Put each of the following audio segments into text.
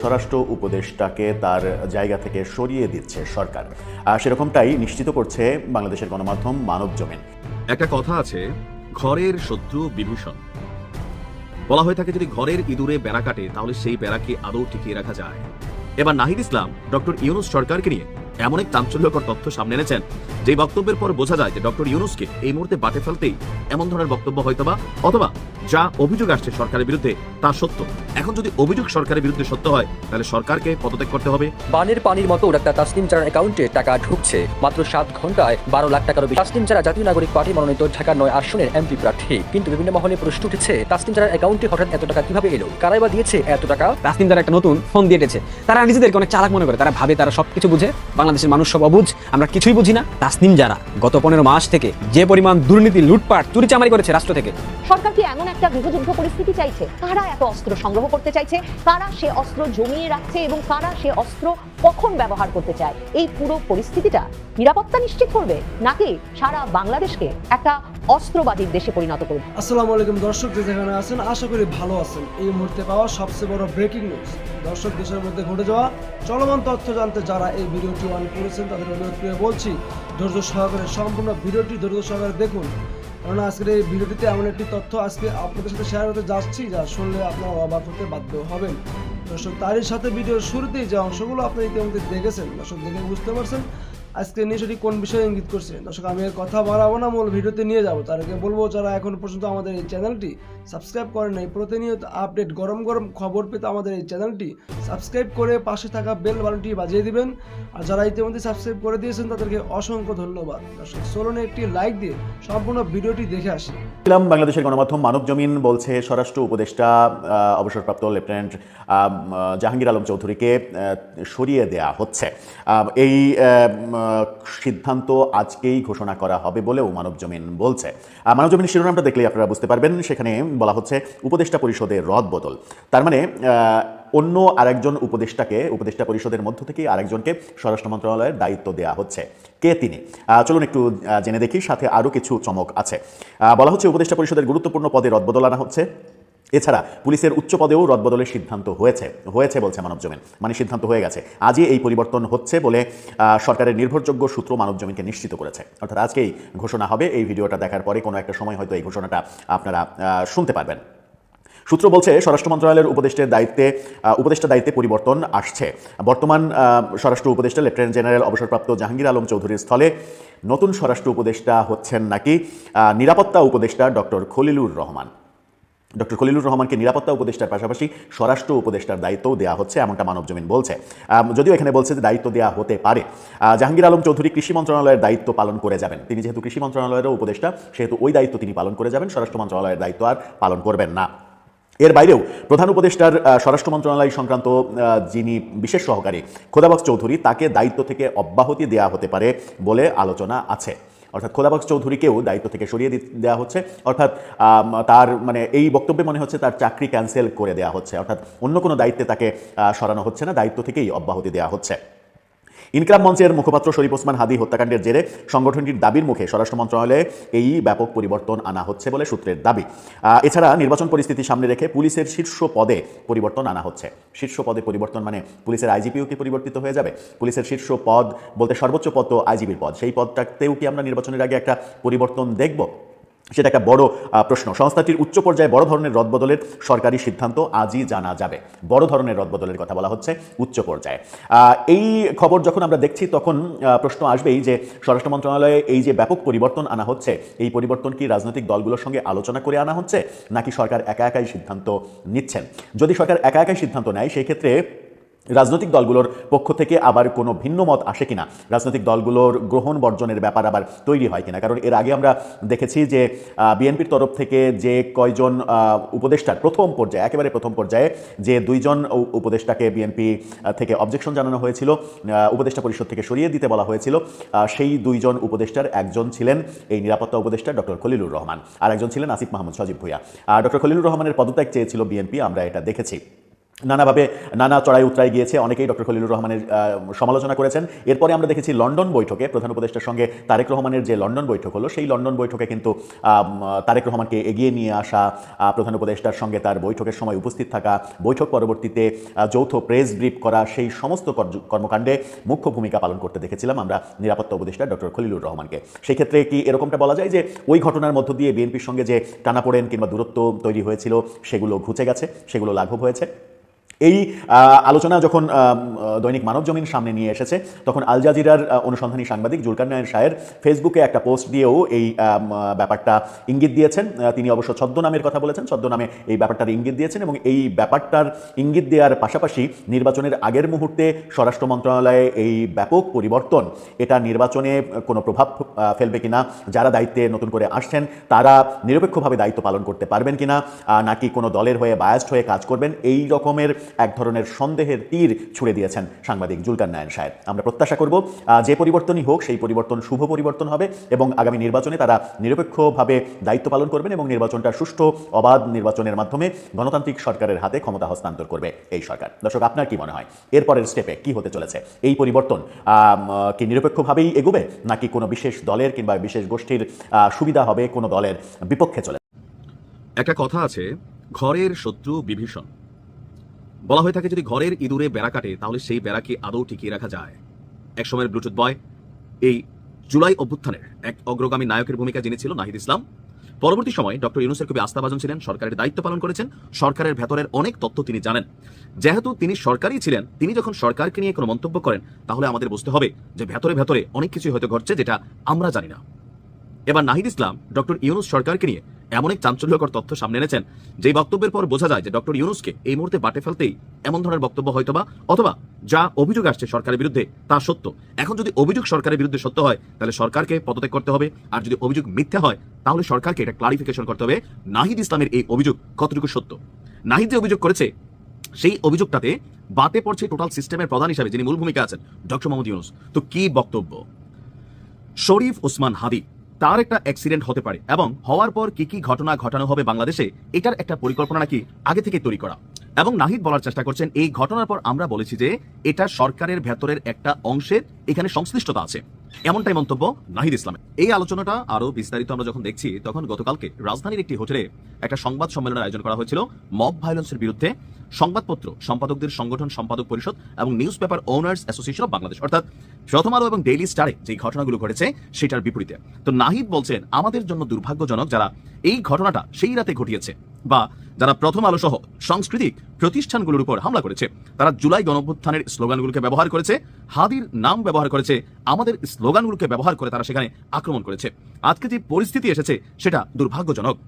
স্বরাষ্ট্র উপদেষ্টাকে তার জায়গা থেকে সরিয়ে দিচ্ছে সরকার। আর সেরকমটাই নিশ্চিত করছে বাংলাদেশের গণমাধ্যম মানব জমিন। একটা কথা আছে, ঘরের শত্রু বিভূষণ। বলা হয়ে থাকে যদি ঘরের ইঁদুরে বেড়া কাটে, তাহলে সেই বেড়াকে আদৌ টিকিয়ে রাখা যায়। এবার নাহিদ ইসলাম, ডক্টর ইউনুস সরকারকে নিয়ে এমন এক চাঞ্চল্যকর তথ্য সামনে এনেছেন যে বক্তব্যের পর বোঝা যায় যে ডক্টর ইউনুসকে এই মুহূর্তে বাটে ফেলতেই এমন ধরনের বক্তব্য হয়তোবা অথবা যা অভিযোগ আসছে সরকারের বিরুদ্ধে তা সত্য। এখন যদি অভিযোগ সরকারের বিরুদ্ধে সত্য হয় তাহলে সরকারকে পদত্যাগ করতে হবে। বানের পানির মতো ডাক্তার তাসলিম চারার অ্যাকাউন্টে টাকা ঢুকছে। মাত্র সাত ঘন্টায় বারো লাখ টাকারও বেশি। তাসলিম চারা জাতীয় নাগরিক পার্টি মনোনীত ঢাকা নয় আসনের এমপি প্রার্থী। কিন্তু বিভিন্ন মহলে প্রশ্ন উঠেছে তাসলিম চারার অ্যাকাউন্টে হঠাৎ এত টাকা কীভাবে এলো? কারাই বা দিয়েছে এত টাকা? তাসনিম চারা একটা নতুন ফোন দিয়ে এটেছে। তারা নিজেদেরকে অনেক চালাক মনে করে। তারা ভাবে তারা সবকিছু বুঝে। বাংলাদেশের মানুষ সব অবুঝ আমরা কিছুই বুঝি না। তাসনিম যারা গত পনেরো মাস থেকে যে পরিমাণ দুর্নীতি লুটপাট চুরিচামারি করেছে রাষ্ট্র থেকে। সরকার কি এমন একটা গৃহযুদ্ধ পরিস্থিতি চাইছে? কারা এত অস্ত্র সংগ্রহ করতে চাইছে? কারা সে অস্ত্র জমিয়ে রাখছে এবং কারা সে অস্ত্র কখন ব্যবহার করতে চায়? এই পুরো পরিস্থিতিটা নিরাপত্তা নিশ্চিত করবে? নাকি সারা বাংলাদেশকে একটা অস্ত্রবাদীর দেশে পরিণত করবে? আসসালামু আলাইকুম দর্শক যে যেখানে আছেন আশা করি ভালো আছেন। এই মুহূর্তে পাওয়া সবচেয়ে বড় ব্রেকিং নিউজ দর্শক দেশের মধ্যে ঘটে যাওয়া চলমান তথ্য জানতে যারা এই ভিডিওটি অন করেছেন তাদের অনুরোধ করে বলছি, ধৈর্য সহকারে সম্পূর্ণ ভিডিওটি ধৈর্য সহকারে দেখুন। কারণ আজকের এই ভিডিওটিতে এমন একটি তথ্য আজকে আপনাদের সাথে শেয়ার হতে যাচ্ছি, যা শুনলে আপনারা অবাক হতে বাধ্য হবেন। দর্শক, তারই সাথে ভিডিওর শুরুতেই যে অংশগুলো আপনারা ইতিমধ্যে দেখেছেন, দর্শক দেখে বুঝতে পারছেন আজকে নিশ্চয়ই কোন বিষয়ে ইঙ্গিত করছে? দর্শক, আমি কথা বাড়াবো না, মূল ভিডিওতে নিয়ে যাব। তার আগে বলব, যারা এখন পর্যন্ত আমাদের এই চ্যানেলটি সাবস্ক্রাইব করেন নাই, প্রতিনিয়ত আপডেট, গরম গরম খবর পেতে আমাদের এই চ্যানেলটি সাবস্ক্রাইব করে পাশে থাকা বেল বাটনটি বাজিয়ে দিবেন। আর যারা ইতিমধ্যে সাবস্ক্রাইব করে দিয়েছেন, তাদেরকে অসংখ্য ধন্যবাদ। দর্শক, চলুন একটি লাইক দিয়ে সম্পূর্ণ ভিডিওটি দেখে আসি। বাংলাদেশের গণমাধ্যম মানব জমিন বলছে, স্বরাষ্ট্র উপদেষ্টা অবসরপ্রাপ্ত লেফটেন্যান্ট জাহাঙ্গীর আলম চৌধুরীকে সরিয়ে দেয়া হচ্ছে। এই সিদ্ধান্ত আজকেই ঘোষণা করা হবে বলেও মানব জমিন বলছে। আহ, মানব জমিন শিরোনামটা দেখলেই আপনারা বুঝতে পারবেন। সেখানে বলা হচ্ছে উপদেষ্টা পরিষদের রদ বদল। তার মানে অন্য আরেকজন উপদেষ্টাকে উপদেষ্টা পরিষদের মধ্য থেকে আরেকজনকে স্বরাষ্ট্র মন্ত্রণালয়ের দায়িত্ব দেওয়া হচ্ছে। কে তিনি? চলুন একটু জেনে দেখি সাথে আরও কিছু চমক আছে। বলা হচ্ছে উপদেষ্টা পরিষদের গুরুত্বপূর্ণ পদে রদবদল আনা হচ্ছে। এছাড়া পুলিশের উচ্চ পদেও রদবদলের সিদ্ধান্ত হয়েছে হয়েছে বলছে মানব জমিন মানে সিদ্ধান্ত হয়ে গেছে। আজই এই পরিবর্তন হচ্ছে বলে সরকারের নির্ভরযোগ্য সূত্র মানব জমিনকে নিশ্চিত করেছে। অর্থাৎ আজকেই ঘোষণা হবে, এই ভিডিওটা দেখার পরে কোনো একটা সময় হয়তো এই ঘোষণাটা আপনারা শুনতে পারবেন। সূত্র বলছে, স্বরাষ্ট্র মন্ত্রণালয়ের উপদেষ্টের দায়িত্বে উপদেষ্টা দায়িত্বে পরিবর্তন আসছে। বর্তমান স্বরাষ্ট্র উপদেষ্টা, লেফটেন্যান্ট জেনারেল অবসরপ্রাপ্ত জাহাঙ্গীর আলম চৌধুরীর স্থলে নতুন স্বরাষ্ট্র উপদেষ্টা হচ্ছেন নাকি? নিরাপত্তা উপদেষ্টা ডক্টর খলিলুর রহমান। ডক্টর খলিলুর রহমানকে নিরাপত্তা উপদেষ্টার পাশাপাশি স্বরাষ্ট্র উপদেষ্টার দায়িত্বও দেওয়া হচ্ছে, এমনটা মানব জমিন বলছে। যদিও এখানে বলছে যে দায়িত্ব দেওয়া হতে পারে। জাহাঙ্গীর আলম চৌধুরী কৃষি মন্ত্রণালয়ের দায়িত্ব পালন করে যাবেন। তিনি যেহেতু কৃষি মন্ত্রণালয়েরও উপদেষ্টা, সেহেতু ওই দায়িত্ব তিনি পালন করে যাবেন, স্বরাষ্ট্র মন্ত্রণালয়ের দায়িত্ব আর পালন করবেন না। এর বাইরেও প্রধান উপদেষ্টার স্বরাষ্ট্র মন্ত্রণালয় সংক্রান্ত যিনি বিশেষ সহকারী খোদাবক্স চৌধুরী, তাকে দায়িত্ব থেকে অব্যাহতি দেওয়া হতে পারে বলে আলোচনা আছে। অর্থাৎ খোদাবক্স চৌধুরীকেও দায়িত্ব থেকে সরিয়ে দেওয়া হচ্ছে। অর্থাৎ তার মানে এই বক্তব্যে মনে হচ্ছে তার চাকরি ক্যান্সেল করে দেওয়া হচ্ছে। অর্থাৎ অন্য কোনো দায়িত্বে তাকে সরানো হচ্ছে না, দায়িত্ব থেকেই অব্যাহতি দেওয়া হচ্ছে। ইনকলাব মঞ্চের মুখপাত্র শরীফ ওসমান হাদি হত্যাকাণ্ডের জেরে সংগঠনটির দাবির মুখে স্বরাষ্ট্র মন্ত্রণালয়ে এই ব্যাপক পরিবর্তন আনা হচ্ছে বলে সূত্রের দাবি। এছাড়া নির্বাচন পরিস্থিতি সামনে রেখে পুলিশের শীর্ষ পদে পরিবর্তন আনা হচ্ছে। শীর্ষ পদে পরিবর্তন মানে পুলিশের আইজিপিও কি পরিবর্তিত হয়ে যাবে? পুলিশের শীর্ষ পদ বলতে সর্বোচ্চ পদ তো আইজিপির পদ। সেই পদটাতেও কি আমরা নির্বাচনের আগে একটা পরিবর্তন দেখব? সেটা একটা বড় প্রশ্ন। সংস্থাটির উচ্চ পর্যায়ে বড় ধরনের রদবদলের সরকারি সিদ্ধান্ত আজই জানা যাবে। বড় ধরনের রদবদলের কথা বলা হচ্ছে উচ্চ পর্যায়ে। এই খবর যখন আমরা দেখছি তখন প্রশ্ন আসবেই যে স্বরাষ্ট্র মন্ত্রণালয়ে এই যে ব্যাপক পরিবর্তন আনা হচ্ছে, এই পরিবর্তন কি রাজনৈতিক দলগুলোর সঙ্গে আলোচনা করে আনা হচ্ছে, নাকি সরকার একা একাই সিদ্ধান্ত নিচ্ছেন? যদি সরকার একা একাই সিদ্ধান্ত নেয়, সেই ক্ষেত্রে রাজনৈতিক দলগুলোর পক্ষ থেকে আবার কোনো ভিন্ন মত আসে কিনা? রাজনৈতিক দলগুলোর গ্রহণ বর্জনের ব্যাপার আবার তৈরি হয় কিনা? কারণ এর আগে আমরা দেখেছি যে বিএনপির তরফ থেকে যে কয়জন উপদেষ্টার প্রথম পর্যায়ে, একেবারে প্রথম পর্যায়ে যে দুইজন উপদেষ্টাকে বিএনপি থেকে অবজেকশন জানানো হয়েছিল উপদেষ্টা পরিষদ থেকে সরিয়ে দিতে বলা হয়েছিল সেই দুইজন উপদেষ্টার একজন ছিলেন এই নিরাপত্তা উপদেষ্টা ডক্টর খলিলুর রহমান, আর একজন ছিলেন আসিফ মাহমুদ সজীব ভুইয়া। ডক্টর খলিলুর রহমানের পদত্যাগ চেয়েছিল বিএনপি, আমরা এটা দেখেছি। নানাভাবে নানা চড়াই উতরাই গিয়েছে। অনেকেই ডক্টর খলিলুর রহমানের সমালোচনা করেছেন। এরপরে আমরা দেখেছি লন্ডন বৈঠকে প্রধান উপদেষ্টার সঙ্গে তারেক রহমানের যে লন্ডন বৈঠক হলো, সেই লন্ডন বৈঠকে কিন্তু তারেক রহমানকে এগিয়ে নিয়ে আসা প্রধান উপদেষ্টার সঙ্গে তার বৈঠকের সময় উপস্থিত থাকা, বৈঠক পরবর্তীতে যৌথ প্রেস ব্রিফ করা, সেই সমস্ত কর্মকাণ্ডে মুখ্য ভূমিকা পালন করতে দেখেছিলাম আমরা নিরাপত্তা উপদেষ্টা ডক্টর খলিলুর রহমানকে। সেই ক্ষেত্রে কি এরকমটা বলা যায় যে, ওই ঘটনার মধ্য দিয়ে বিএনপির সঙ্গে যে টানাপোড়েন কিংবা দূরত্ব তৈরি হয়েছিল, সেগুলো ঘুচে গেছে, সেগুলো লাঘব হয়েছে? এই আলোচনা যখন দৈনিক মানব জমিন সামনে নিয়ে এসেছে, তখন আল জাজিরার অনুসন্ধানী সাংবাদিক জুলকার নায়ন শাহের ফেসবুকে একটা পোস্ট দিয়েও এই ব্যাপারটা ইঙ্গিত দিয়েছেন। তিনি অবশ্য ছদ্মনামের কথা বলেছেন, ছদ্মনামে এই ব্যাপারটার ইঙ্গিত দিয়েছেন এবং এই ব্যাপারটার ইঙ্গিত দেওয়ার পাশাপাশি নির্বাচনের আগের মুহূর্তে স্বরাষ্ট্র মন্ত্রণালয়ে এই ব্যাপক পরিবর্তন, এটা নির্বাচনে কোনো প্রভাব ফেলবে কিনা, যারা দায়িত্বে নতুন করে আসছেন, তারা নিরপেক্ষভাবে দায়িত্ব পালন করতে পারবেন কিনা নাকি কোনো দলের হয়ে বায়াস্ট হয়ে কাজ করবেন, এই রকমের এক ধরনের সন্দেহের তীর ছুড়ে দিয়েছেন সাংবাদিক জুলকার নায়ন সাহেব। আমরা প্রত্যাশা করব যে পরিবর্তনই হোক, সেই পরিবর্তন শুভ পরিবর্তন হবে এবং আগামী নির্বাচনে তারা নিরপেক্ষভাবে দায়িত্ব পালন করবেন এবং নির্বাচনটা সুষ্ঠু, অবাধ নির্বাচনের মাধ্যমে গণতান্ত্রিক সরকারের হাতে ক্ষমতা হস্তান্তর করবে এই সরকার। দর্শক, আপনার কি মনে হয়? এরপরের স্টেপে কি হতে চলেছে? এই পরিবর্তন কি নিরপেক্ষভাবেই এগোবে, নাকি কোনো বিশেষ দলের কিংবা বিশেষ গোষ্ঠীর সুবিধা হবে কোনো দলের বিপক্ষে চলে? একটা কথা আছে, ঘরের শত্রু বিভীষণ। বলা হয়ে থাকে যদি ঘরের ইঁদুরে বেড়া কাটে, তাহলে সেই বেড়াকে আদৌ টিকিয়ে রাখা যায়। এক সময়ের ব্লুটুথ বয়, এই জুলাই অভ্যুত্থানের এক অগ্রগামী নায়কের ভূমিকা যিনি ছিল নাহিদ ইসলাম। পরবর্তী সময় ডক্টর ইউনুসের খুবই আস্থাভাজন ছিলেন, সরকারের দায়িত্ব পালন করেছেন, সরকারের ভেতরের অনেক তথ্য তিনি জানেন। যেহেতু তিনি সরকারই ছিলেন, তিনি যখন সরকারকে নিয়ে কোনো মন্তব্য করেন, তাহলে আমাদের বুঝতে হবে যে ভেতরে ভেতরে অনেক কিছুই হয়তো ঘটছে যেটা আমরা জানি না। এবার নাহিদ ইসলাম, ডক্টর ইউনুস সরকারকে নিয়ে এমন এক চাঞ্চল্যকর তথ্য সামনে এনেছেন যে বক্তব্যের পর বোঝা যায় যে ডক্টর ইউনুসকে এই মুহূর্তে বাটে ফেলতেই এমন ধরনের বক্তব্য হয়তোবা অথবা যা অভিযোগ আসছে সরকারের বিরুদ্ধে তা সত্য। এখন যদি অভিযোগ সরকারের বিরুদ্ধে সত্য হয়, তাহলে সরকারকে পদত্যাগ করতে হবে। আর যদি অভিযোগ মিথ্যা হয়, তাহলে সরকারকে এটা ক্লারিফিকেশন করতে হবে, নাহিদ ইসলামের এই অভিযোগ কতটুকু সত্য? নাহিদ যে অভিযোগ করেছে, সেই অভিযোগটাতে বাতে পড়ছে টোটাল সিস্টেমের প্রধান হিসাবে যিনি মূল ভূমিকা আছেন, ডক্টর মোহাম্মদ ইউনুস। তো কি বক্তব্য? শরীফ ওসমান হাদি তার একটা অ্যাক্সিডেন্ট হতে পারে এবং হওয়ার পর কি কি ঘটনা ঘটানো হবে বাংলাদেশে, এটার একটা পরিকল্পনা নাকি আগে থেকে তৈরি করা। এবং নাহিদ বলার চেষ্টা করছেন, এই ঘটনার পর আমরা বলেছি যে, এটা সরকারের ভেতরের একটা অংশের এখানে সংশ্লিষ্টতা আছে। এমনটাই মন্তব্য নাহিদ ইসলামের। এই আলোচনাটা আরও বিস্তারিত আমরা যখন দেখছি, তখন গতকালকে রাজধানীর একটি হোটেলে একটা সংবাদ সম্মেলনের আয়োজন করা হয়েছিল মব ভায়োলেন্সের বিরুদ্ধে। সংবাদপত্র সম্পাদকদের সংগঠন সম্পাদক পরিষদ এবং news paper owners association of Bangladesh, অর্থাৎ প্রথম আলো এবং ডেইলি স্টারে যে ঘটনাগুলো ঘটেছে সেটার বিপরীতে। তো নাহিদ বলছেন, আমাদের জন্য দুর্ভাগ্যজনক যারা এই ঘটনাটা সেই রাতে ঘটিয়েছে। বা যারা প্রথম আলো সহ সাংস্কৃতিক প্রতিষ্ঠানগুলোর উপর হামলা করেছে, তারা জুলাই গণভ্যুত্থানের স্লোগানগুলোকে ব্যবহার করেছে, হাদির নাম ব্যবহার করেছে, আমাদের স্লোগানগুলোকে ব্যবহার করে তারা সেখানে আক্রমণ করেছে। আজকে যে পরিস্থিতি এসেছে, সেটা দুর্ভাগ্যজনক।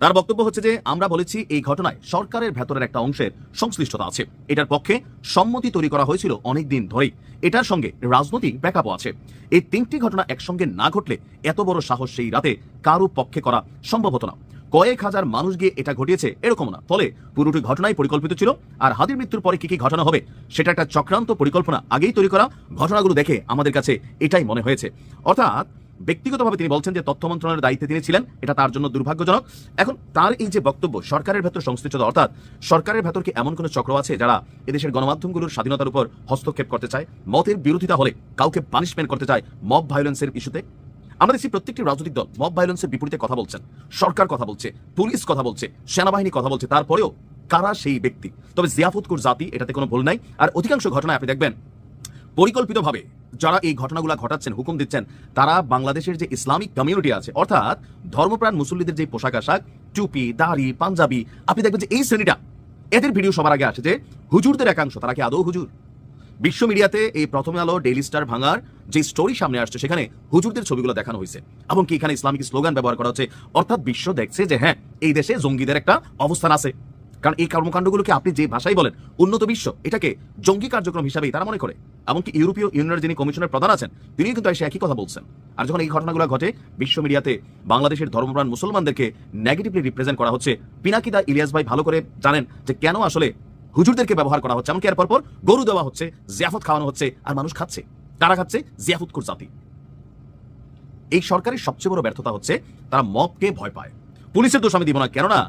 তার বক্তব্য হচ্ছে যে, আমরা বলেছি এই ঘটনায় সরকারের ভেতরের একটা অংশের সংশ্লিষ্টতা আছে। এটার পক্ষে সম্মতি তৈরি করা হয়েছিল অনেক দিন ধরেই। এটার সঙ্গে রাজনৈতিক ব্যাকআপও আছে। এই তিনটি ঘটনা একসঙ্গে না ঘটলে এত বড় সাহস সেই রাতে কারও পক্ষে করা সম্ভব হতো না। কয়েক হাজার মানুষ গিয়ে এটা ঘটিয়েছে, এরকম না। ফলে পুরোটি ঘটনাই পরিকল্পিত ছিল, আর হাদির মৃত্যুর পরে কি কি ঘটনা হবে, সেটা একটা চক্রান্ত পরিকল্পনা আগেই তৈরি করা ঘটনাগুলো দেখে আমাদের কাছে এটাই মনে হয়েছে। অর্থাৎ, ব্যক্তিগতভাবে তিনি বলছেন যে তথ্য মন্ত্রণালয়ের দায়িত্বে তিনি ছিলেন, এটা তার জন্য দুর্ভাগ্যজনক। এখন তার এই যে বক্তব্য, সরকারের ভেতর সংশ্লিষ্টতা, অর্থাৎ সরকারের ভেতর কি এমন কোনো চক্র আছে যারা এদেশের গণমাধ্যমগুলোর স্বাধীনতার উপর হস্তক্ষেপ করতে চায়? মতের বিরোধিতা হলে কাউকে পানিশমেন্ট করতে চায় মব ভায়োলেন্সের ইস্যুতে আমরা দেখছি প্রত্যেকটি রাজনৈতিক দল মব ভায়োলেন্সের বিপরীতে কথা বলছেন সরকার কথা বলছে, পুলিশ কথা বলছে, সেনাবাহিনী কথা বলছে, তারপরেও কারা সেই ব্যক্তি? তবে জিয়াফুতকুর জাতি এটাতে কোনো ভুল নাই। আর অধিকাংশ ঘটনায় আপনি দেখবেন, পরিকল্পিতভাবে যারা এই ঘটনাগুলো ঘটাচ্ছেন, হুকুম দিচ্ছেন, তারা বাংলাদেশের যে ইসলামিক কমিউনিটি আছে, অর্থাৎ ধর্মপ্রাণ মুসল্লিদের যে পোশাক আশাক, টুপি, দাড়ি, পাঞ্জাবি, আপনি দেখবেন যে এই শ্রেণীটা, এদের ভিডিও সবার আগে আসে যে হুজুরদের একাংশ, তারা কি আদৌ হুজুর? বিশ্ব মিডিয়াতে এই প্রথমে আলো, ডেইলি স্টার ভাঙার যে স্টোরি সামনে আসছে, সেখানে হুজুরদের ছবিগুলো দেখানো হয়েছে। এবং কি এখানে ইসলামিক স্লোগান ব্যবহার করা হচ্ছে? অর্থাৎ বিশ্ব দেখছে যে হ্যাঁ এই দেশে জঙ্গিদের একটা অবস্থান আছে। কারণ এই কর্মকাণ্ডগুলোকে আপনি যে ভাষায় বলেন, উন্নত বিশ্ব, এটাকে জঙ্গি কার্যক্রম হিসাবেই তারা মনে করে। এমনকি ইউরোপীয় ইউনিয়নের যিনি কমিশনের প্রধান আছেন, তিনিও কিন্তু এসে একই কথা বলছেন। আর যখন এই ঘটনাগুলো ঘটে, বিশ্ব মিডিয়াতে বাংলাদেশের ধর্মপ্রাণ মুসলমানদেরকে নেগেটিভলি রিপ্রেজেন্ট করা হচ্ছে। পিনাকিদা ইলিয়াস ভাই ভালো করে জানেন যে, কেন আসলে হুজুরদেরকে ব্যবহার করা হচ্ছে। এমনকি এর পরপর গরু দেওয়া হচ্ছে, জিয়াফত খাওয়ানো হচ্ছে, আর মানুষ খাচ্ছে। কারা খাচ্ছে? জিয়াফত জাতি। এই সরকারের সবচেয়ে বড় ব্যর্থতা হচ্ছে তারা মবকে ভয় পায়। পুলিশের দোষ আমি দিব না, কেননা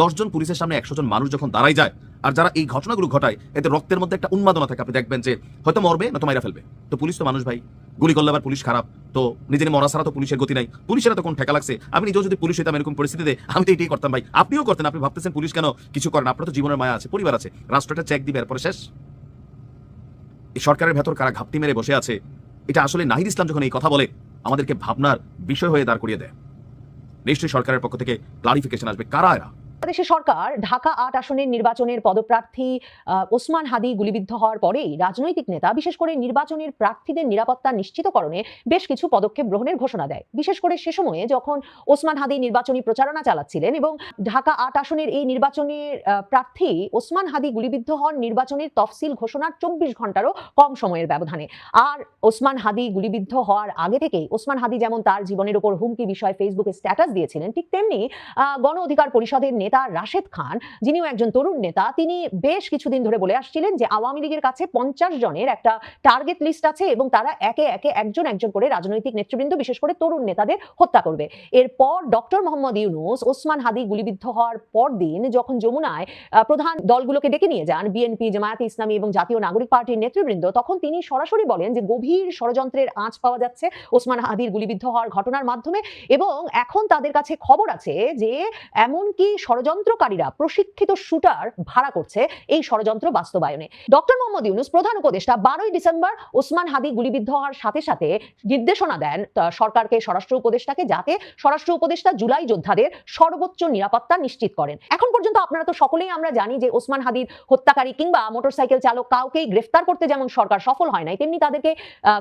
দশজন পুলিশের সামনে একশো জন মানুষ যখন দাঁড়াই যায় আর যারা এই ঘটনাগুলো ঘটায় এতে রক্তের মধ্যে একটা উন্মাদনা থাকে। আপনি দেখবেন যে হয়তো মরবে, নয়তো মাইরা ফেলবে। তো পুলিশ তো মানুষ ভাই। গুলি করলে আবার পুলিশ খারাপ। তো নিজের মরা ছাড়া তো পুলিশের গতি নাই। পুলিশের তখন ঠেকা লাগছে? আমি নিজেও যদি পুলিশ হইতাম এরকম পরিস্থিতিতে আমি তো এটাই করতাম ভাই। আপনিও করতেন, আপনি ভাবতেছেন পুলিশ কেন কিছু করেন আপনার তো জীবনের মায়া আছে, পরিবার আছে। রাষ্ট্রটা চেক দিবে, এরপরে শেষ। এই সরকারের ভেতর কারা ঘাপটি মেরে বসে আছে, এটা আসলে নাহিদ ইসলাম যখন এই কথা বলে, আমাদেরকে ভাবনার বিষয় হয়ে দাঁড় করিয়ে দেয়। নিশ্চয়ই সরকারের পক্ষ থেকে ক্লারিফিকেশন আসবে। কারা এরা? বাংলাদেশের সরকার ঢাকা আট আসনের নির্বাচনের পদপ্রার্থী ওসমান হাদি গুলিবিদ্ধ হওয়ার পরেই রাজনৈতিক নেতা, বিশেষ করে নির্বাচনের প্রার্থীদের নিরাপত্তা নিশ্চিতকরণে বেশ কিছু পদক্ষেপ গ্রহণের ঘোষণা দেয়। বিশেষ করে সে সময়ে যখন ওসমান হাদি নির্বাচনী প্রচারণা চালাচ্ছিলেন এবং ঢাকা আট আসনের এই নির্বাচনের প্রার্থী ওসমান হাদি গুলিবিদ্ধ হন নির্বাচনের তফসিল ঘোষণার চব্বিশ ঘন্টারও কম সময়ের ব্যবধানে। আর ওসমান হাদি গুলিবিদ্ধ হওয়ার আগে থেকেই, ওসমান হাদি যেমন তার জীবনের উপর হুমকি বিষয়ে ফেসবুকে স্ট্যাটাস দিয়েছিলেন, ঠিক তেমনি গণ অধিকার পরিষদের নেতা রাশেদ খান, যিনিও একজন তরুণ নেতা, তিনি বেশ কিছুদিন ধরে বলে আসছিলেন যে আওয়ামী লীগের কাছে পঞ্চাশ জনের একটা টার্গেট লিস্ট আছে এবং তারা একে একে একজন একজন করে রাজনৈতিক নেতৃবৃন্দ, বিশেষ করে তরুণ নেতাদের হত্যা করবে। এরপর ডক্টর মোহাম্মদ ইউনুস, ওসমান হাদি গুলিবিদ্ধ হওয়ার পর দিন যখন যমুনায় প্রধান দলগুলোকে ডেকে নিয়ে যান, বিএনপি, জামায়াতে ইসলামী এবং জাতীয় নাগরিক পার্টির নেতৃবৃন্দ, তখন তিনি সরাসরি বলেন যে গভীর ষড়যন্ত্রের আঁচ পাওয়া যাচ্ছে ওসমান হাদির গুলিবিদ্ধ হওয়ার ঘটনার মাধ্যমে এবং এখন তাদের কাছে খবর আছে যে এমনকি ষড়যন্ত্রকারীরা প্রশিক্ষিত শুটার ভাড়া করছে এই ষড়যন্ত্র বাস্তবায়নে। ডক্টর মোহাম্মদ ইউনুস প্রধান উপদেষ্টা বারোই ডিসেম্বর ওসমান হাদি গুলিবিদ্ধ হওয়ার সাথে সাথে নির্দেশনা দেন সরকারকে, স্বরাষ্ট্র উপদেষ্টাকে যাতে স্বরাষ্ট্র উপদেষ্টা জুলাই যোদ্ধাদের সর্বোচ্চ নিরাপত্তা নিশ্চিত করেন। এখন পর্যন্ত আপনারা তো সকলেই আমরা জানি যে ওসমান হাদির হত্যাকারী কিংবা মোটরসাইকেল চালক কাউকেই গ্রেফতার করতে যেমন সরকার সফল হয় নাই, তেমনি তাদেরকে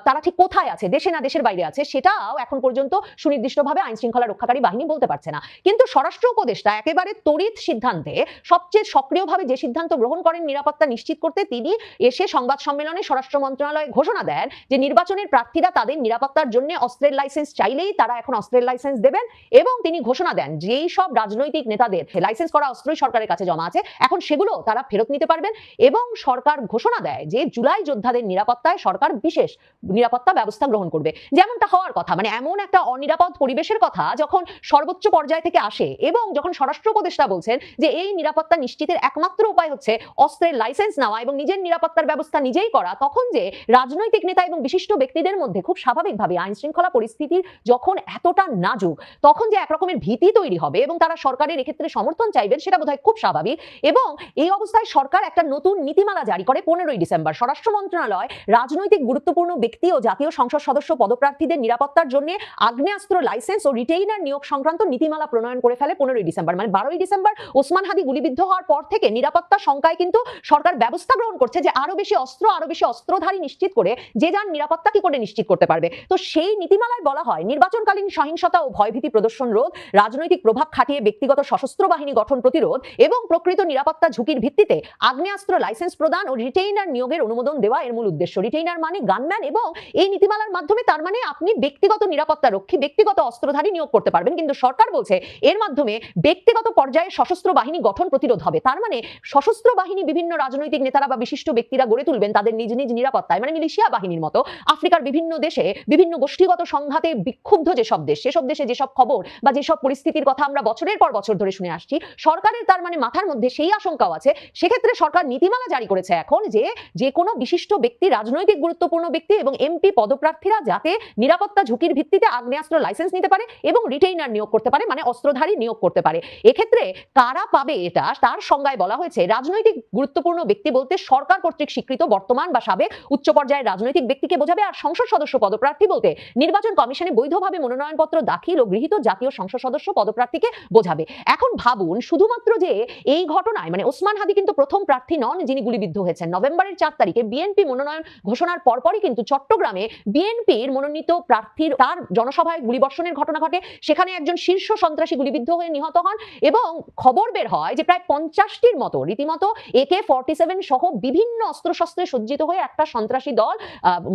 তারা ঠিক কোথায় আছে, দেশে না দেশের বাইরে আছে, সেটাও এখন পর্যন্ত সুনির্দিষ্টভাবে আইন শৃঙ্খলা রক্ষাকারী বাহিনী বলতে পারছে না। কিন্তু স্বরাষ্ট্র উপদেষ্টা একেবারে তড়িৎ সিদ্ধান্তে সবচেয়ে সক্রিয়ভাবে যে সিদ্ধান্ত গ্রহণ করেন নিরাপত্তা নিশ্চিত করতে তিনি এসে সংবাদ সম্মেলনে স্বরাষ্ট্র মন্ত্রণালয়ে ঘোষণা দেন যে নির্বাচনের প্রার্থীরা তাদের নিরাপত্তার জন্য অস্ত্রের লাইসেন্স চাইলেই তারা এখন অস্ত্রের লাইসেন্স দেবেন এবং তিনি ঘোষণা দেন যেই সব রাজনৈতিক নেতাদের লাইসেন্স করা অস্ত্রই সরকারের কাছে জমা আছে, এখন সেগুলো তারা ফেরত নিতে পারবেন এবং সরকার ঘোষণা দেয় যে জুলাই যোদ্ধাদের নিরাপত্তায় সরকার বিশেষ নিরাপত্তা ব্যবস্থা গ্রহণ করবে। যেমনটা হওয়ার কথা মানে এমন একটা অনিরাপদ পরিবেশের কথা যখন সর্বোচ্চ পর্যায় থেকে আসে এবং যখন স্বরাষ্ট্র উপদেষ্টা বলছেন যে এই নিরাপত্তা নিশ্চিতের একমাত্র উপায় হচ্ছে অস্ত্রের লাইসেন্স নেওয়া এবং নিজের নিরাপত্তার ব্যবস্থা নিজেই করা। তখন যে রাজনৈতিক নেতা এবং বিশিষ্ট ব্যক্তিদের মধ্যে খুব স্বাভাবিকভাবে আইন শৃঙ্খলা পরিস্থিতির যখন এতটা নাজুক, তখন যে একরকমের ভীতি তৈরি হবে এবং তারা সরকারের এক্ষেত্রে সমর্থন চাইবেন সেটা বোধহয় খুব স্বাভাবিক এবং এই অবস্থায় সরকার একটা নতুন নীতিমালা জারি করে পনেরোই ডিসেম্বর। স্বরাষ্ট্র মন্ত্রণালয় রাজনৈতিক গুরুত্বপূর্ণ ব্যক্তি ও জাতীয় সংসদ সদস্য পদপ্রার্থীদের নিরাপত্তার জন্য আগ্নেয়াস্ত্র লাইসেন্স ও রিটেইনার নিয়োগ সংক্রান্ত নীতিমালা প্রণয়ন করে ফেলে পনেরোই ডিসেম্বর মানে বারোই ডিসেম্বর, ওসমান হাদি গুলিবিদ্ধ হওয়ার পর থেকে নিরাপত্তা সংখ্যায় কিন্তু সরকার ব্যবস্থা গ্রহণ করছে যে আরও বেশি অস্ত্র, আরও বেশি অস্ত্রধারী নিশ্চিত করে যে যার নিরাপত্তা কি করে নিশ্চিত করতে পারবে। তো সেই নীতিমালায় বলা হয়, নির্বাচনকালীন সহিংসতা ও ভয়ভীতি প্রদর্শন রোধ, রাজনৈতিক প্রভাব খাটিয়ে ব্যক্তিগত সশস্ত্র বাহিনী গঠন প্রতিরোধ এবং প্রকৃত নিরাপত্তা ঝুঁকির ভিত্তিতে আগ্নেয়াস্ত্র লাইসেন্স প্রদান ও রিটেইনার নিয়োগের অনুমোদন দেওয়া এর মূল উদ্দেশ্য। রিটেইনার মানে গানম্যান এবং এই নীতিমালার মাধ্যমে তার মানে আপনি ব্যক্তিগত নিরাপত্তা রক্ষী, ব্যক্তিগত অস্ত্রধারী নিয়োগ করতে পারবেন। কিন্তু সরকার বলছে, এর মাধ্যমে ব্যক্তিগত পর্যায়ে সশস্ত্র বাহিনী গঠন প্রতিরোধ হবে। তার মানে সশস্ত্র বাহিনী বিভিন্ন রাজনৈতিক নেতারা বা বিশিষ্ট ব্যক্তিরা গড়ে তুলবেন তাদের নিজ নিজ নিরাপত্তায়। মানে মিলিশিয়া বাহিনীর মতো আফ্রিকার বিভিন্ন দেশে বিভিন্ন গোষ্ঠীগত সংঘাতে বিক্ষুব্ধ যেসব দেশ, সেসব দেশে যেসব খবর বা যেসব পরিস্থিতির কথা আমরা বছরের পর বছর ধরে শুনে আসছি, সরকারের তার মানে মাথার মধ্যে সেই আশঙ্কাও আছে। সেক্ষেত্রে সরকার নীতিমালা জারি করেছে এখন যে যে কোনো বিশিষ্ট ব্যক্তি, রাজনৈতিক গুরুত্বপূর্ণ ব্যক্তি এবং এমপি পদপ্রার্থীরা যাতে নিরাপত্তা ঝুঁকির ভিত্তিতে আগ্নেয়াস্ত্র লাইসেন্স নিতে পারে এবং রিটেইনার নিয়োগ করতে পারে মানে অস্ত্রধারী নিয়োগ করতে পারে। এক্ষেত্রে কারা পাবে এটা? তার সংজ্ঞায় বলা হয়েছে, রাজনৈতিক গুরুত্বপূর্ণ ব্যক্তি বলতে সরকার কর্তৃক স্বীকৃত বর্তমান বা সাবেক উচ্চ পর্যায়ের রাজনৈতিক ব্যক্তিকে বোঝাবে আর সংসদ সদস্য পদপ্রার্থী বলতে নির্বাচন কমিশনে বৈধভাবে মনোনয়নপত্র দাখিল ও গৃহীত জাতীয় সংসদ সদস্য পদপ্রার্থীকে বোঝাবে। এখন ভাবুন, শুধুমাত্র যে এই ঘটনায় মানে ওসমান হাদি কিন্তু প্রথম প্রার্থী নন যিনি গুলিবিদ্ধ হয়েছেন। নভেম্বরের চার তারিখে বিএনপি মনোনয়ন ঘোষণার পরপরই কিন্তু চট্টগ্রামে বিএনপির মনোনীত প্রার্থীর তার জনসভায় গুলিবর্ষণের ঘটনা ঘটে। সেখানে একজন শীর্ষ সন্ত্রাসী গুলিবিদ্ধ হয়ে নিহত হন এবং খবর বের হয় যে প্রায় পঞ্চাশটির মতো, রীতিমতো একে ফর্টি সেভেন সহ বিভিন্ন অস্ত্রশস্ত্রে সজ্জিত হয়ে একটা সন্ত্রাসী দল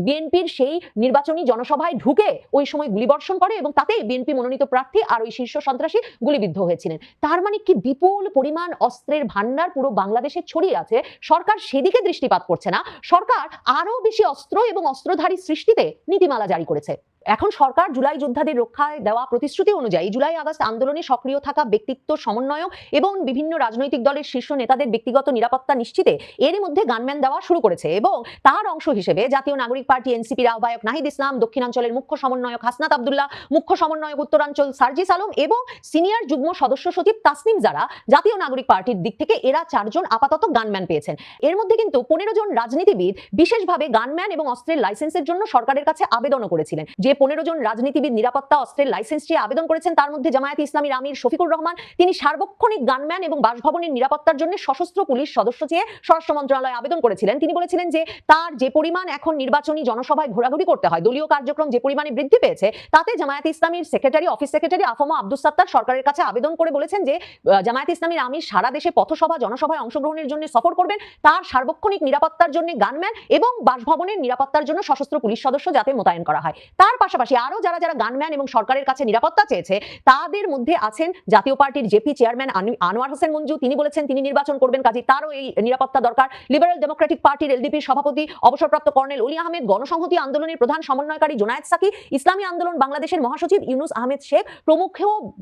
বিএনপির সেই নির্বাচনী জনসভায় ঢুকে ওই সময় গুলিবর্ষণ করে এবং তাতে বিএনপি মনোনীত প্রার্থী আর ওই শীর্ষ সন্ত্রাসী গুলিবিদ্ধ হয়েছিলেন। তার মানে কি বিপুল পরিমাণ অস্ত্রের ভান্ডার পুরো বাংলাদেশে ছড়িয়ে আছে, সরকার সেদিকে দৃষ্টিপাত করছে না, সরকার আরও বেশি অস্ত্র এবং অস্ত্রধারী সৃষ্টিতে নীতিমালা জারি করেছে। এখন সরকার জুলাই যোদ্ধাদের রক্ষায় দেওয়া প্রতিশ্রুতি অনুযায়ী জুলাই আগস্ট আন্দোলনে সক্রিয় থাকা ব্যক্তিত্ব, সমন্বয়ক এবং বিভিন্ন রাজনৈতিক দলের শীর্ষ নেতাদের ব্যক্তিগত নিরাপত্তা নিশ্চিতে এরই মধ্যে গানম্যান দেওয়া শুরু করেছে এবং তার অংশ হিসেবে জাতীয় নাগরিক পার্টি, এনসিপির আহ্বায়ক নাহিদ ইসলাম, দক্ষিণাঞ্চলের মুখ্য সমন্বয়ক হাসনাত আবদুল্লাহ, মুখ্য সমন্বয়ক উত্তরাঞ্চল সার্জিস আলম এবং সিনিয়র যুগ্ম সদস্য সচিব তাসনিম জারা জাতীয় নাগরিক পার্টির দিক থেকে এরা চারজন আপাতত গানম্যান পেয়েছেন। এর মধ্যে কিন্তু পনেরো জন রাজনীতিবিদ বিশেষভাবে গানম্যান এবং অস্ত্রের লাইসেন্সের জন্য সরকারের কাছে আবেদনও করেছিলেন। যে পনেরো জন রাজনীতিবিদ নিরাপত্তা অস্ত্রের লাইসেন্স চেয়ে আবেদন করেছেন, তার মধ্যে জামায়াত ইসলামীর আমির শফিকুর রহমান। তিনি সার্বক্ষণিক গানম্যান এবং বাসভবনের নিরাপত্তার জন্য সশস্ত্র পুলিশ সদস্য চেয়ে স্বরাষ্ট্র মন্ত্রণালয়ে আবেদন করেছিলেন। তিনি বলেছিলেন যে, তার যে পরিমাণ এখন নির্বাচনী জনসভায় ঘোরাঘুরি করতে হয়, দলীয় কার্যক্রম যে পরিমাণে বৃদ্ধি পেয়েছে, তাতে জামায়াত ইসলামীর সেক্রেটারি অফিস সেক্রেটারি আফমা আব্দুল সাত্তার সরকারের কাছে আবেদন করে বলেছেন যে জামায়াত ইসলামীর আমির সারা দেশে পথসভা জনসভায় অংশগ্রহণের জন্য সফর করবেন। তার সার্বক্ষণিক নিরাপত্তার জন্য গানম্যান এবং বাসভবনের নিরাপত্তার জন্য সশস্ত্র পুলিশ সদস্য যাতে মোতায়েন করা হয়। তার পাশাপাশি আরও যারা যারা গানম্যান এবং সরকারের কাছে নিরাপত্তা চেয়েছে, তাদের মধ্যে আছেন জাতীয় পার্টির জেপি চেয়ারম্যান আনোয়ার হোসেন মঞ্জু। তিনি বলেছেন তিনি নির্বাচন করবেন কাজে, তারও এই নিরাপত্তা দরকার। লিবারেল ডেমোক্রেটিক পার্টির এলডিপির সভাপতি, অবসরপ্রাপ্ত কর্নেল অলি আহমেদ, গণসংহতি আন্দোলনের প্রধান সমন্বয়কারী জোনায়েদ সাকি, ইসলামী আন্দোলন বাংলাদেশের মহাসচিব ইউনুস আহমেদ শেখ প্রমুখ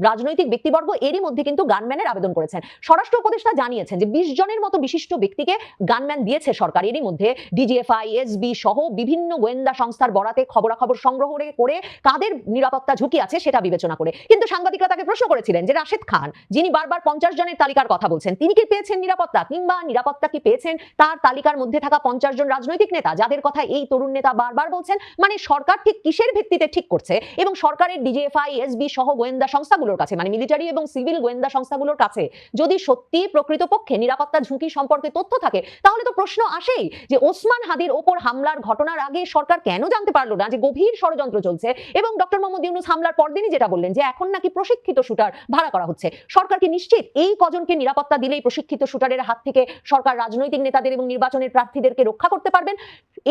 রাজনৈতিক ব্যক্তিবর্গ, এরই মধ্যে কিন্তু গানম্যানের আবেদন করেছেন। স্বরাষ্ট্র উপদেষ্টা জানিয়েছেন যে বিশ জনের মতো বিশিষ্ট ব্যক্তিকে গানম্যান দিয়েছে সরকার। এরই মধ্যে ডিজিএফআই এসবি সহ বিভিন্ন গোয়েন্দা সংস্থার বরাতে খবরাখবর সংগ্রহ করে কাদের নিরাপত্তা ঝুঁকি আছে সেটা বিবেচনা করে। কিন্তু সাংবাদিকরা তাকে প্রশ্ন করেছিলেন যে রাশেদ খান, যিনি বারবার পঞ্চাশ জনের তালিকার কথা বলছেন, তিনি কি পেয়েছেন নিরাপত্তা? কিংবা নিরাপত্তা কি পেয়েছেন তার তালিকার মধ্যে থাকা পঞ্চাশ জন রাজনৈতিক নেতা, যাদের কথা এই তরুণ নেতা বারবার বলছেন? মানে সরকার ঠিক কিসের ভিত্তিতে ঠিক করছে? এবং সরকারের ডিজিএফআই, এসবি সহ গোয়েন্দা সংস্থাগুলোর কাছে মানে মিলিটারি এবং সিভিল গোয়েন্দা সংস্থাগুলোর কাছে যদি সত্যি প্রকৃতপক্ষে নিরাপত্তা ঝুঁকি সম্পর্কে তথ্য থাকে, তাহলে তো প্রশ্ন আসেই যে ওসমান হাদির ওপর হামলার ঘটনার আগে সরকার কেন জানতে পারল না যে গভীর ষড়যন্ত্র চলছে। এবং ডক্টর মোহাম্মদ ইউনুস হামলার পরদিনই যেটা বললেন যে, এখন নাকি প্রশিক্ষিত শুটার ভাড়া করা হচ্ছে। সরকার কি নিশ্চিত এই কজনকে নিরাপত্তা দিলেই প্রশিক্ষিত শুটারের হাত থেকে সরকার রাজনৈতিক নেতাদের এবং নির্বাচনের প্রার্থীদেরকে রক্ষা করতে পারবেন?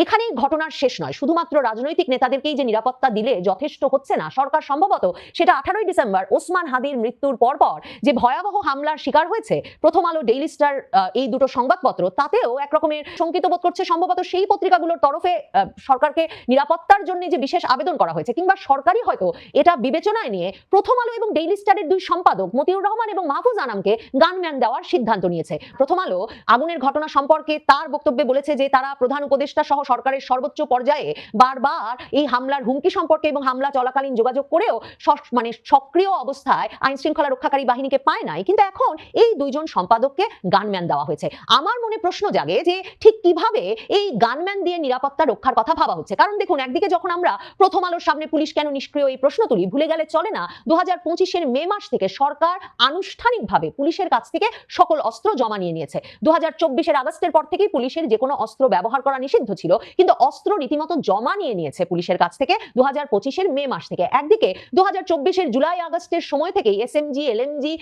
এখানেই ঘটনার শেষ নয়। শুধুমাত্র রাজনৈতিক নেতাদেরকেই যে নিরাপত্তা দিলে যথেষ্ট হচ্ছে না। সরকার সম্ভবত সেটা আঠারোই ডিসেম্বর ওসমান হাদির মৃত্যুর পরপর যে ভয়াবহ হামলার শিকার হয়েছে, প্রথম আলো ডেইলি স্টার এই দুটো সংবাদপত্র, তাতেও এক রকমের শঙ্কিত বোধ করছে। সম্ভবত সেই পত্রিকাগুলোর তরফে সরকারকে নিরাপত্তার জন্য যে বিশেষ আবেদন করা হয়েছে কিংবা সরকারই হয়তো এটা বিবেচনায় নিয়ে প্রথম আলো এবং ডেইলি স্টারের দুই সম্পাদক মতিউর রহমান এবং মাহফুজ আনামকে গানম্যান দেওয়ার সিদ্ধান্ত নিয়েছে। প্রথম আলো আগুনের ঘটনা সম্পর্কে তার বক্তব্যে বলেছে যে তারা প্রধান উপদেষ্টা সহ সরকারের সর্বোচ্চ পর্যায়ে বারবার এই হামলার হুমকি সম্পর্কে এবং হামলা চলাকালীন যোগাযোগ করেও মানে সক্রিয় অবস্থায় আইন শৃঙ্খলা রক্ষাকারী বাহিনীকে পায় নাই। কিন্তু এখন এই দুইজন সম্পাদককে গানম্যান দেওয়া হয়েছে। আমার মনে প্রশ্ন জাগে যে ঠিক কীভাবে এই গানম্যান দিয়ে নিরাপত্তা রক্ষার কথা ভাবা হচ্ছে? কারণ দেখুন, একদিকে যখন আমরা প্রথম আলোর সামনে পুলিশ কেন নিষ্ক্রিয়? এই প্রশ্ন তুলি। ভুলে গেলে চলে না। দু হাজার মে মাস থেকে সরকার আনুষ্ঠানিকভাবে পুলিশের কাছ থেকে সকল অস্ত্র জমা নিয়ে নিয়েছে। দু হাজার আগস্টের পর থেকেই পুলিশের যে কোনো অস্ত্র ব্যবহার করা নিষিদ্ধ ছিল, কিন্তু অস্ত্র রীতিমতো জমা নিয়ে নিয়েছে পুলিশের কাছ থেকে দু হাজার মে মাস থেকে। একদিকে দু হাজার জুলাই আগস্টের সময় থেকেই এস এসএমজি এলএমজি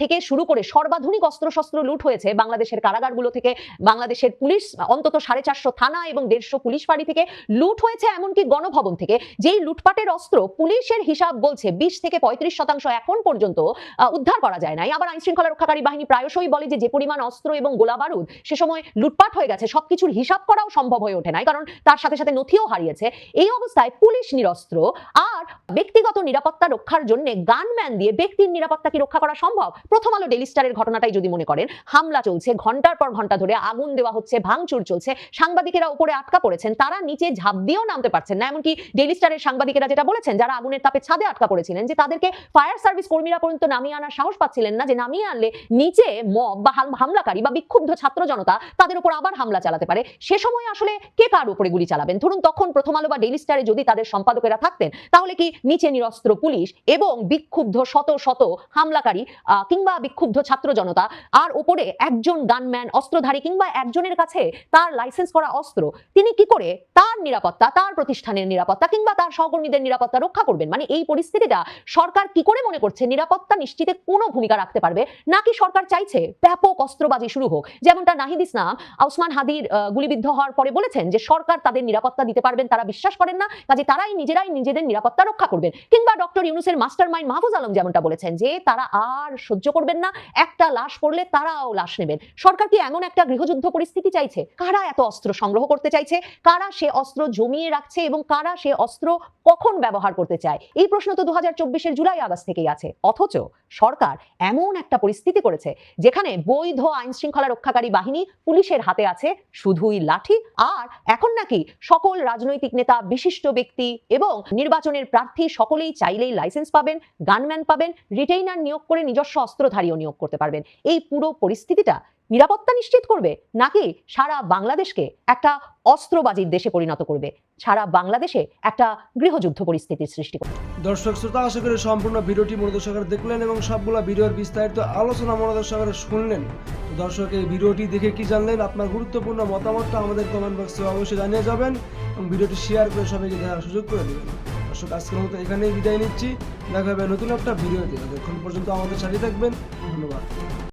থেকে শুরু করে সর্বাধুনিক অস্ত্রশস্ত্র লুট হয়েছে বাংলাদেশের কারাগারগুলো থেকে। বাংলাদেশের পুলিশ অন্তত সাড়ে চারশো থানা এবং দেড়শো পুলিশ বাড়ি থেকে লুট হয়েছে এমনকি গণভবন থেকে। যেই লুটপাটের অস্ত্র পুলিশের হিসাব বলছে, বিশ থেকে পঁয়ত্রিশ শতাংশ এখন পর্যন্ত উদ্ধার করা যায় নাই। আবার আইন শৃঙ্খলা রক্ষাকারী বাহিনী প্রায়শই বলে যে যে পরিমাণ অস্ত্র এবং গোলা বারুদ সে সময় লুটপাট হয়ে গেছে, সবকিছুর হিসাব করাও সম্ভব হয়ে ওঠে নাই। কারণ তার সাথে সাথে নথিও হারিয়েছে। এই অবস্থায় পুলিশ নিরস্ত্র আর ব্যক্তিগত নিরাপত্তা রক্ষার জন্য গানম্যান দিয়ে ব্যক্তির নিরাপত্তা কি রক্ষা করা সম্ভব? প্রথম আলো ডেলি স্টারের ঘটনাটাই যদি মনে করেন, হামলা চলছে, ঘণ্টার পর ঘণ্টা ধরে আগুন দেওয়া হচ্ছে, ভাঙচুর চলছে, সাংবাদিকেরা উপরে আটকা পড়েছেন, তারা নিচে ঝাঁপ দিয়েও নামতে পারছেন না, এমনকি ডেলি স্টারের সাংবাদিকেরা যেটা বলেছেন, যারা আগুনের তাপে ছাদে আটকা পড়েছিলেন, যে তাদেরকে ফায়ার সার্ভিস কর্মীরা পর্যন্ত নামিয়ে আনার সাহস পাচ্ছিলেন না, যে নামিয়ে আনলে নিচে মব বা হামলাকারী বা বিক্ষুব্ধ ছাত্র জনতা তাদের উপর আবার হামলা চালাতে পারে। সে সময় আসলে কে কার উপরে গুলি চালাবেন? ধরুন তখন প্রথম আলো বা ডেইলি স্টারে যদি তাদের সম্পাদকেরা থাকতেন, তাহলে কি নিচে নিরস্ত্র পুলিশ এবং বিক্ষুব্ধ শত শত হামলাকারী কিংবা বিক্ষুব্ধ ছাত্র জনতা আর উপরে একজন গানম্যান অস্ত্রধারী কিংবা একজনের কাছে তার লাইসেন্স করা অস্ত্র, তিনি কি করে তার নিরাপত্তা, তার প্রতিষ্ঠানের নিরাপত্তা কিংবা তার সহকর্মীদের নিরাপত্তা রক্ষা করবেন। মানে এই পরিস্থিতিটা সরকার কি করে মনে করছে? নিরাপত্তা নিশ্চিতে কোনো ভূমিকা রাখতে পারবে? নাকি সরকার চাইছে ব্যাপক অস্ত্রবাজি শুরু হোক? যেমনটা নাহিদ ইসলাম ওসমান হাদির গুলিবিদ্ধ হওয়ার পরে বলেছেন যে সরকার তাদের নিরাপত্তা দিতে পারবেন, তারা বিশ্বাস করেন না। কাজে তারাই নিজেরাই নিজেদের নিরাপত্তা রক্ষা করবেন। কিংবা ডক্টর ইউনুসের মাস্টার মাইন্ড মাহফুজ আলম যেমনটা বলেছেন যে তারা আর সহ্য করবেন না, একটা লাশ পড়লে তারাও লাশ নেবেন। সরকার কি এমন একটা গৃহযুদ্ধ পরিস্থিতি চাইছে? কারা এত অস্ত্র সংগ্রহ করতে চাইছে? কারা সে অস্ত্র জমিয়ে রাখছে এবং কারা সে অস্ত্র অস্ত্র কখন ব্যবহার করতে চায়? এই প্রশ্ন তো দু হাজার জুলাই আগস্ট থেকেই আছে। অথচ সরকার এমন একটা পরিস্থিতি করেছে, যেখানে বৈধ আইন শৃঙ্খলা রক্ষাকারী বাহিনী পুলিশের হাতে আছে শুধুই লাঠি, আর এখন নাকি সকল রাজনৈতিক নেতা, বিশিষ্ট ব্যক্তি এবং নির্বাচনের প্রার্থী সকলেই চাইলেই লাইসেন্স পাবেন, গানম্যান পাবেন রিটেইনার নিয়োগ করে নিজস্ব অস্ত্রধারীও নিয়োগ করতে পারবেন। এই পুরো পরিস্থিতিটা নিরাপত্তা নিশ্চিত করবে নাকি সারা বাংলাদেশকে একটা অস্ত্রবাজির দেশে পরিণত করবে? সারা বাংলাদেশে একটা গৃহযুদ্ধ পরিস্থিতির সৃষ্টি করবে। দর্শক, শ্রোতা, আশা করি সম্পূর্ণ ভিডিওটি মনোযোগ সহকারে দেখলেন এবং সবগুলো ভিডিওর বিস্তারিত আলোচনা মনোযোগ সহকারে শুনলেন। দর্শক, এই ভিডিওটি দেখে কি জানলেন, আপনার গুরুত্বপূর্ণ মতামতটা আমাদের কমেন্ট বক্সে অবশ্যই জানিয়ে যাবেন এবং ভিডিওটি শেয়ার করে সবাইকে দেখার সুযোগ করে দেবেন। দর্শক, আজকের মতো এখানেই বিদায় নিচ্ছি। দেখা হবে নতুন একটা ভিডিওতে। ততক্ষণ পর্যন্ত আমাদের সাথে থাকবেন। ধন্যবাদ।